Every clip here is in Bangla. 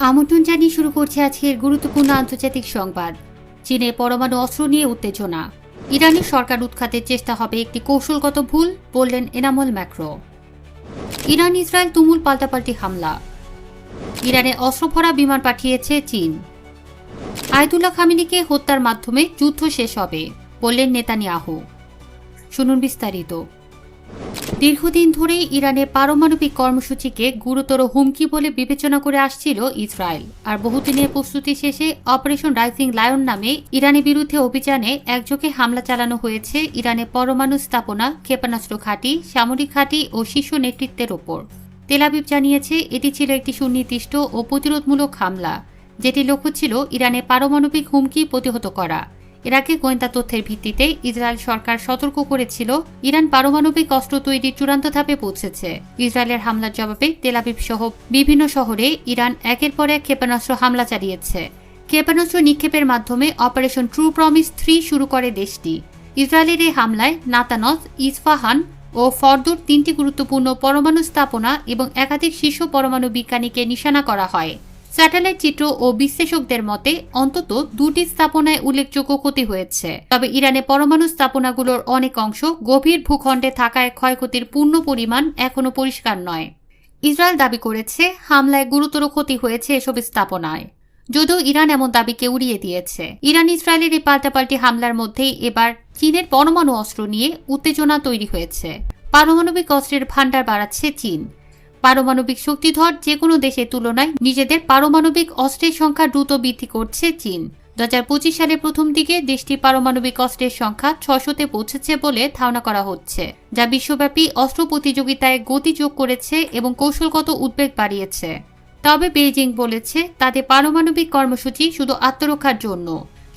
আমন্ত্রণ জানিয়ে শুরু করছে আজকের গুরুত্বপূর্ণ আন্তর্জাতিক সংবাদ। চীনে পরমাণু অস্ত্র নিয়ে উত্তেজনা। ইরানের সরকার উৎখাতের চেষ্টা হবে একটি কৌশলগত ভুল, বললেন এনামল ম্যাক্রো। ইরান ইসরায়েল তুমুল পাল্টাপাল্টি হামলা। ইরানে অস্ত্র ভরা বিমান পাঠিয়েছে চীন। আয়তুল্লাহ খামিনিকে হত্যার মাধ্যমে যুদ্ধ শেষ হবে, বললেন নেতানিয়াহু। শুনুন বিস্তারিত। দীর্ঘদিন ধরেই ইরানের পারমাণবিক কর্মসূচিকে গুরুতর হুমকি বলে বিবেচনা করে আসছিল ইসরায়েল। আর বহুদিনের প্রস্তুতি শেষে অপারেশন রাইজিং লায়ন নামে ইরানের বিরুদ্ধে অভিযানে একযোগে হামলা চালানো হয়েছে ইরানের পরমাণু স্থাপনা, ক্ষেপণাস্ত্র ঘাঁটি, সামরিক ঘাঁটি ও শীর্ষ নেতৃত্বের ওপর। তেলাবিব জানিয়েছে, এটি ছিল একটি সুনির্দিষ্ট ও প্রতিরোধমূলক হামলা যেটি লক্ষ্য ছিল ইরানের পারমাণবিক হুমকি প্রতিহত করা। এর আগে গোয়েন্দা তথ্যের ভিত্তিতে ইসরায়েল সরকার সতর্ক করেছিল, ইরান পারমাণবিক অস্ত্র তৈরির চূড়ান্ত ধাপে পৌঁছেছে। ইসরায়েলের হামলার জবাবে তেলাবিব সহ বিভিন্ন শহরে ইরান একের পর এক ক্ষেপণাস্ত্র হামলা চালিয়েছে। ক্ষেপণাস্ত্র নিক্ষেপের মাধ্যমে অপারেশন ট্রু প্রমিস থ্রি শুরু করে দেশটি। ইসরায়েলের এই হামলায় নাতানজ, ইসফাহান ও ফরদুর তিনটি গুরুত্বপূর্ণ পরমাণু স্থাপনা এবং একাধিক শীর্ষ পরমাণু বিজ্ঞানীকে নিশানা করা হয়। স্যাটেলাইট চিত্র ও বিশ্লেষকদের মতে, অন্তত দুটি স্থাপনায় উল্লেখযোগ্য ক্ষতি হয়েছে। তবে ইরানে পরমাণু স্থাপনাগুলোর অনেক অংশ গভীর ভূখণ্ডে থাকায় ক্ষয়ক্ষতির পূর্ণ পরিমাণ এখনও পরিষ্কার নয়। ইসরায়েল দাবি করেছে, হামলায় গুরুতর ক্ষতি হয়েছে এসব স্থাপনায়। যদিও ইরান এমন দাবিকে উড়িয়ে দিয়েছে। ইরান ইসরায়েলের এই পাল্টাপাল্টি হামলার মধ্যেই এবার চীনের পরমাণু অস্ত্র নিয়ে উত্তেজনা তৈরি হয়েছে। পারমাণবিক অস্ত্রের ভাণ্ডার বাড়াচ্ছে চীন। পারমাণবিক শক্তিধর যে কোনো দেশের তুলনায় নিজেদের পারমাণবিক অস্ত্রের সংখ্যা দ্রুত বৃদ্ধি করছে চীন। দু সালের প্রথম দিকে দেশটির পারমাণবিক অস্ত্রের সংখ্যা ছশোতে পৌঁছেছে বলে ধারণা করা হচ্ছে, যা বিশ্বব্যাপী অস্ত্র প্রতিযোগিতায় গতি যোগ করেছে এবং কৌশলগত উদ্বেগ বাড়িয়েছে। তবে বেইজিং বলেছে, তাদের পারমাণবিক কর্মসূচি শুধু আত্মরক্ষার জন্য।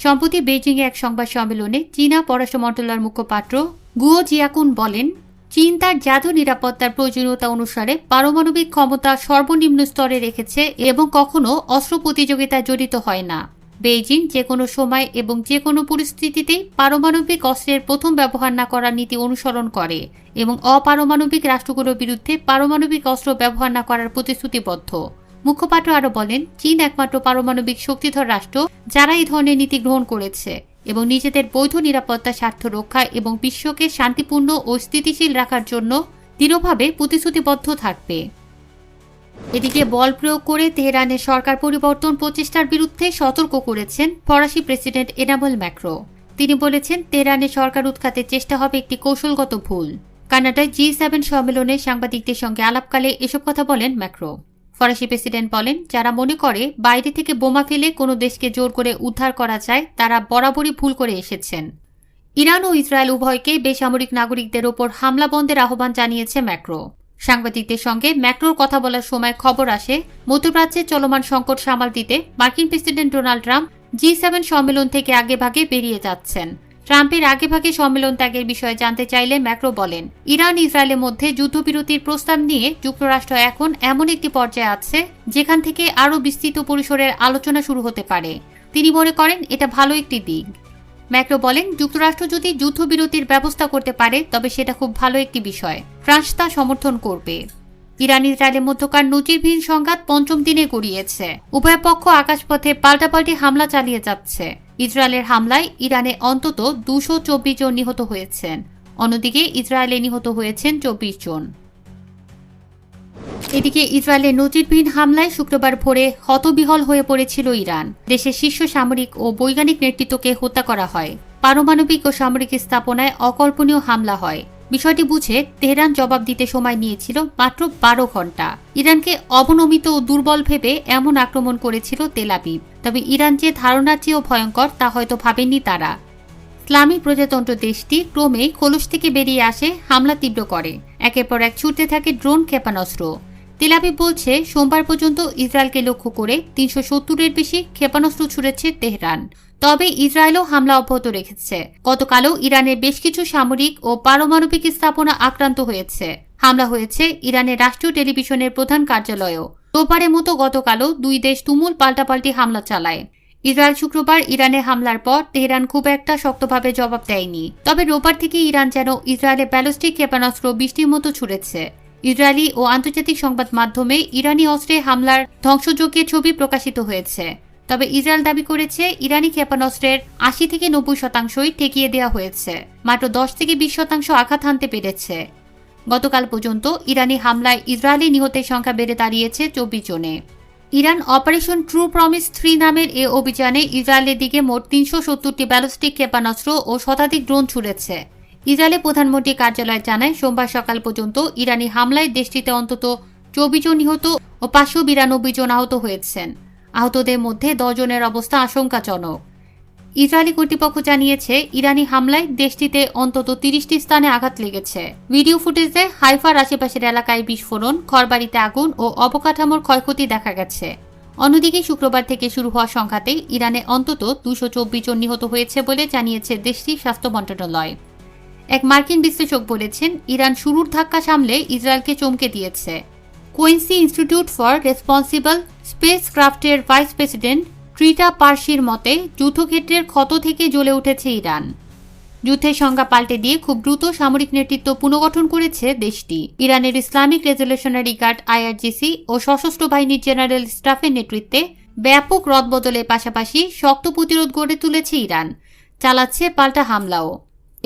সম্প্রতি বেইজিংয়ে এক সংবাদ সম্মেলনে চীনা পররাষ্ট্র মন্ত্রণালয়ের মুখপাত্র গুয়ো জিয়াকুন বলেন চীন তার জাতীয় নিরাপত্তার প্রয়োজনীয়তা অনুসারে পারমাণবিক ক্ষমতা সর্বনিম্ন স্তরে রেখেছে এবং কখনো অস্ত্র প্রতিযোগিতায় জড়িত হয় না। বেইজিং যে কোনো সময় এবং যে কোনো পরিস্থিতিতেই পারমাণবিক অস্ত্রের প্রথম ব্যবহার না করার নীতি অনুসরণ করে এবং অপারমাণবিক রাষ্ট্রগুলোর বিরুদ্ধে পারমাণবিক অস্ত্র ব্যবহার না করার প্রতিশ্রুতিবদ্ধ। মুখপাত্র আরও বলেন, চীন একমাত্র পারমাণবিক শক্তিধর রাষ্ট্র যারা এই ধরনের নীতি গ্রহণ করেছে। এবং নিজেদের বৈধ নিরাপত্তা, স্বার্থ রক্ষা এবং বিশ্বকে শান্তিপূর্ণ ও স্থিতিশীল রাখার জন্য দৃঢ়ভাবে প্রতিশ্রুতিবদ্ধ থাকবে। এদিকে বল প্রয়োগ করে তেহরানের সরকার পরিবর্তন প্রচেষ্টার বিরুদ্ধে সতর্ক করেছেন ফরাসি প্রেসিডেন্ট এনামল ম্যাক্রো। তিনি বলেছেন, তেহরানের সরকার উৎখাতের চেষ্টা হবে একটি কৌশলগত ভুল। কানাডায় জি সেভেন সম্মেলনে সাংবাদিকদের সঙ্গে আলাপকালে এসব কথা বলেন ম্যাক্রো। ফরাসি প্রেসিডেন্ট বলেন, যারা মনে করে বাইরে থেকে বোমা ফেলে কোনো দেশকে জোর করে উদ্ধার করা যায়, তারা বরাবরই ভুল করে এসেছেন। ইরান ও ইসরায়েল উভয়কে বেসামরিক নাগরিকদের ওপর হামলা বন্ধের আহ্বান জানিয়েছে ম্যাক্রো। সাংবাদিকদের সঙ্গে ম্যাক্রোর কথা বলার সময় খবর আসে, মধ্যপ্রাচ্যে চলমান সংকট সামাল দিতে মার্কিন president Donald Trump G seven সম্মেলন থেকে আগেভাগে বেরিয়ে যাচ্ছেন। ট্রাম্পের আগেভাগে সম্মেলন ত্যাগের বিষয়ে জানতে চাইলে ম্যাক্রো বলেন, ইরান ইসরায়েলের মধ্যে যুদ্ধবিরতির প্রস্তাব নিয়ে যুক্তরাষ্ট্র এখন এমন একটি পর্যায়ে আছে যেখান থেকে আরও বিস্তৃত পরিসরের আলোচনা শুরু হতে পারে। তিনি মনে করেন, এটা ভালো একটি দিক। ম্যাক্রো বলেন, যুক্তরাষ্ট্র যদি যুদ্ধবিরতির ব্যবস্থা করতে পারে, তবে সেটা খুব ভালো একটি বিষয়। ফ্রান্স তা সমর্থন করবে। ইরান ইসরায়েলের মধ্যকার নজিরবিহীন সংঘাত পঞ্চম দিনে গড়িয়েছে। উভয় পক্ষ আকাশপথে পাল্টাপাল্টি হামলা চালিয়ে যাচ্ছে। ইসরায়েলের হামলায় ইরানে অন্তত দুশো চব্বিশ জন নিহত হয়েছেন। অন্যদিকে ইসরায়েলে নিহত হয়েছেন চব্বিশ জন। এদিকে ইসরায়েলের নজিরবিহীন হামলায় শুক্রবার ভোরে হতবিহল হয়ে পড়েছিল ইরান। দেশের শীর্ষ সামরিক ও বৈজ্ঞানিক নেতৃত্বকে হত্যা করা হয়। পারমাণবিক ও সামরিক স্থাপনায় অকল্পনীয় হামলা হয়। বিষয়টি বুঝে তেহরান জবাব দিতে সময় নিয়েছিল মাত্র বারো ঘণ্টা। ইরানকে অবনমিত ও দুর্বল ভেবে এমন আক্রমণ করেছিল তেলাবিব তবে ইরান যে ধারণার চেয়েও ভয়ঙ্কর তা হয়তো ভাবেননি তারা। ইসলামী প্রজাতন্ত্র দেশটি ক্রমে খোলস থেকে বেরিয়ে আসে, হামলা তীব্র করে। একের পর এক ছুটতে থাকে ড্রোন ক্ষেপণাস্ত্র। তেলাবিব বলছে, সোমবার পর্যন্ত ইসরায়েলকে লক্ষ্য করে তিনশো সত্তরের বেশি ক্ষেপণাস্ত্র ছুড়েছে তেহরান। তবে ইসরায়েলও হামলা অব্যাহত রেখেছে। গতকালও ইরানের বেশ কিছু সামরিক ও পারমাণবিক স্থাপনা আক্রান্ত হয়েছে। হামলা হয়েছে ইরানের রাষ্ট্রীয় টেলিভিশনের প্রধান কার্যালয়েও। রোববারের মতো গতকালও দুই দেশ তুমুল পাল্টাপাল্টি হামলা চালায়। ইসরায়েল শুক্রবার ইরানে হামলার পর তেহরান খুব একটা শক্তভাবে জবাব দেয়নি। তবে রোববার থেকে ইরান যেন ইসরায়েলের ব্যালিস্টিক ক্ষেপণাস্ত্র বৃষ্টির মতো ছুড়েছে। ইসরায়েলি ও আন্তর্জাতিক সংবাদ মাধ্যমে ইরানি অস্ত্রে হামলার ধ্বংসযজ্ঞের ছবি প্রকাশিত হয়েছে। তবে ইসরায়েল দাবি করেছে ইরানি ক্ষেপণাস্ত্রের আশি থেকে নব্বই শতাংশই ঠেকিয়ে দেওয়া হয়েছে। মাত্র দশ থেকে বিশ শতাংশ আঘাত হানতে পেরেছে। গতকাল পর্যন্ত ইরানি হামলায় ইসরায়েলি নিহতের সংখ্যা বেড়ে দাঁড়িয়েছে চব্বিশ জনে। Iran operation true promise three নামের এ অভিযানে ইসরায়েলের দিকে মোট তিনশো সত্তরটি ব্যালিস্টিক ক্ষেপণাস্ত্র ও শতাধিক ড্রোন ছুড়েছে। ইসরায়েলের প্রধানমন্ত্রী কার্যালয় জানায়, সোমবার সকাল পর্যন্ত ইরানি হামলায় দেশটিতে অন্তত চব্বিশ জন নিহত ও পাঁচশো বিরানব্বই জন আহত হয়েছেন। আহতদের মধ্যে দশজনের অবস্থা আশঙ্কাজনক। ইসরায়েলি কর্তৃপক্ষ জানিয়েছে, ইরানি হামলায় দেশটিতে অন্তত তিরিশটি স্থানে আঘাত লেগেছে। ভিডিও ফুটেজে হাইফার আশেপাশের এলাকায় বিস্ফোরণ, ঘরবাড়িতে আগুন ও অবকাঠামোর ক্ষয়ক্ষতি দেখা গেছে। অন্যদিকে শুক্রবার থেকে শুরু হওয়া সংঘাতে ইরানে অন্তত দুশো চব্বিশ জন নিহত হয়েছে বলে জানিয়েছে দেশটির স্বাস্থ্য মন্ত্রণালয়। এক মার্কিন বিশ্লেষক বলেছেন, ইরান শুরুর ধাক্কা সামলে ইসরায়েলকে চমকে দিয়েছে। কোয়েন্সি ইনস্টিটিউট ফর রেসপন্সিবল স্পেস ক্রাফটের ভাইস প্রেসিডেন্ট ট্রিটা পার্সির মতে, যুদ্ধক্ষেত্রের ক্ষত থেকে জ্বলে উঠেছে ইরান। যুদ্ধের সংজ্ঞা পাল্টে দিয়ে খুব দ্রুত সামরিক নেতৃত্ব পুনর্গঠন করেছে দেশটি। ইরানের ইসলামিক রেজলিউশনারি গার্ড আইআরজিসি ও সশস্ত্র বাহিনীর জেনারেল স্টাফের নেতৃত্বে ব্যাপক রদবদলের পাশাপাশি শক্ত প্রতিরোধ গড়ে তুলেছে ইরান। চালাচ্ছে পাল্টা হামলাও।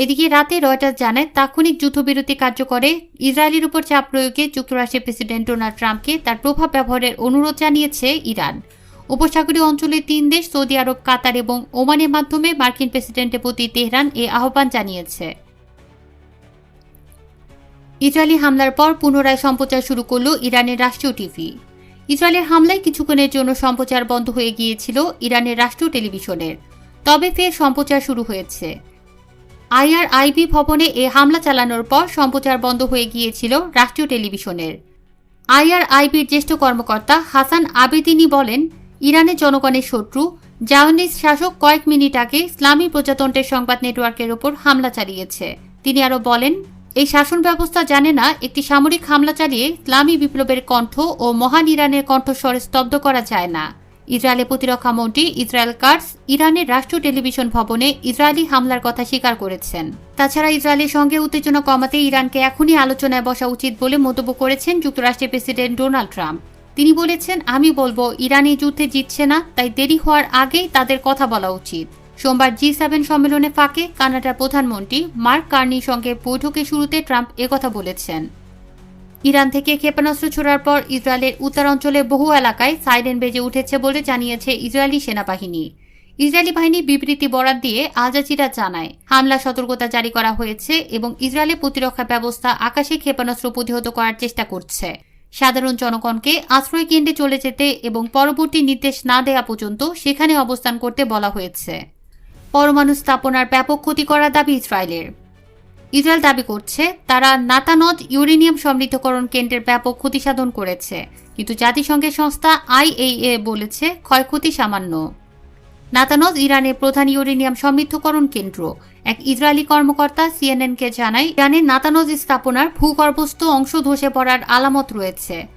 এদিকে রাতে রয়টার্স জানায়, তাৎক্ষণিক যুদ্ধবিরতি কার্যকরে ইসরায়েলের উপর চাপ প্রয়োগে যুক্তরাষ্ট্রের প্রেসিডেন্ট ডোনাল্ড ট্রাম্পকে তার প্রভাব ব্যবহারের অনুরোধ জানিয়েছে ইরান। উপসাগরীয় অঞ্চলের তিন দেশ, সৌদি আরব, কাতার এবং ওমানের মাধ্যমে মার্কিন প্রেসিডেন্টের প্রতি তেহরান এ আহ্বান জানিয়েছে। ইসরায়েলি হামলার পর পুনরায় সম্প্রচার শুরু করল ইরানের রাষ্ট্রীয় টিভি। ইসরায়েলের হামলায় কিছুক্ষণের জন্য সম্প্রচার বন্ধ হয়ে গিয়েছিল ইরানের রাষ্ট্রীয় টেলিভিশনের। তবে ফের সম্প্রচার শুরু হয়েছে। আইআরআইবি ভবনে এ হামলা চালানোর পর সম্প্রচার বন্ধ হয়ে গিয়েছিল রাষ্ট্রীয় টেলিভিশনের। আইআরআইবির জ্যেষ্ঠ কর্মকর্তা হাসান আবেদিনী বলেন, ইরানের জনগণের শত্রু জাওয়ানিজ শাসক কয়েক মিনিট আগে ইসলামী প্রজাতন্ত্রের সংবাদ নেটওয়ার্কের ওপর হামলা চালিয়েছে। তিনি আরও বলেন, এই শাসন ব্যবস্থা জানে না একটি সামরিক হামলা চালিয়ে ইসলামী বিপ্লবের কণ্ঠ ও মহান ইরানের কণ্ঠস্বর স্তব্ধ করা যায় না। ইসরায়েলের প্রতিরক্ষা মন্ত্রী ইসরায়েল কার্স ইরানের রাষ্ট্রীয় টেলিভিশন ভবনে ইসরায়েলি হামলার কথা স্বীকার করেছেন। তাছাড়া ইসরায়েলের সঙ্গে উত্তেজনা কমাতে ইরানকে এখনই আলোচনায় বসা উচিত বলে মন্তব্য করেছেন যুক্তরাষ্ট্রের প্রেসিডেন্ট ডোনাল্ড ট্রাম্প। তিনি বলেছেন, আমি বলব, ইরান এই যুদ্ধে জিতছে না, তাই দেরি হওয়ার আগেই তাদের কথা বলা উচিত। সোমবার জি সেভেন সম্মেলনে ফাঁকে কানাডার প্রধানমন্ত্রী মার্ক কার্নির সঙ্গে বৈঠকের শুরুতে ট্রাম্প একথা বলেছেন। ইরান থেকে ক্ষেপণাস্ত্র ছোড়ার পর ইসরায়েলের উত্তরাঞ্চলে বহু এলাকায় সাইরেন বেজে উঠেছে বলে জানিয়েছে ইসরায়েলি সেনাবাহিনী। ইসরায়েলি বাহিনী বিবৃতি বরাদ দিয়ে আল জাজিরা জানায়, হামলা সতর্কতা জারি করা হয়েছে এবং ইসরায়েলের প্রতিরক্ষা ব্যবস্থা আকাশে ক্ষেপণাস্ত্র প্রতিহত করার চেষ্টা করছে। সাধারণ জনগণকে আশ্রয় কেন্দ্রে চলে যেতে এবং পরবর্তী নির্দেশ না দেওয়া পর্যন্ত সেখানে অবস্থান করতে বলা হয়েছে। পরমাণু স্থাপনার ব্যাপক ক্ষতি করার দাবি ইসরায়েলের। ইসরায়েল দাবি করছে, তারা নাতানজ ইউরেনিয়াম সমৃদ্ধকরণ কেন্দ্রের ব্যাপক ক্ষতি সাধন করেছে। কিন্তু জাতিসংঘের সংস্থা আইএইএ বলেছে, ক্ষয়ক্ষতি সামান্য। নাতানজ ইরানের প্রধান ইউরেনিয়াম সমৃদ্ধকরণ কেন্দ্র। এক ইসরায়েলি কর্মকর্তা সিএনএনকে জানায় ইরানের নাতানজ স্থাপনার ভূগর্ভস্থ অংশ ধসে পড়ার আলামত রয়েছে।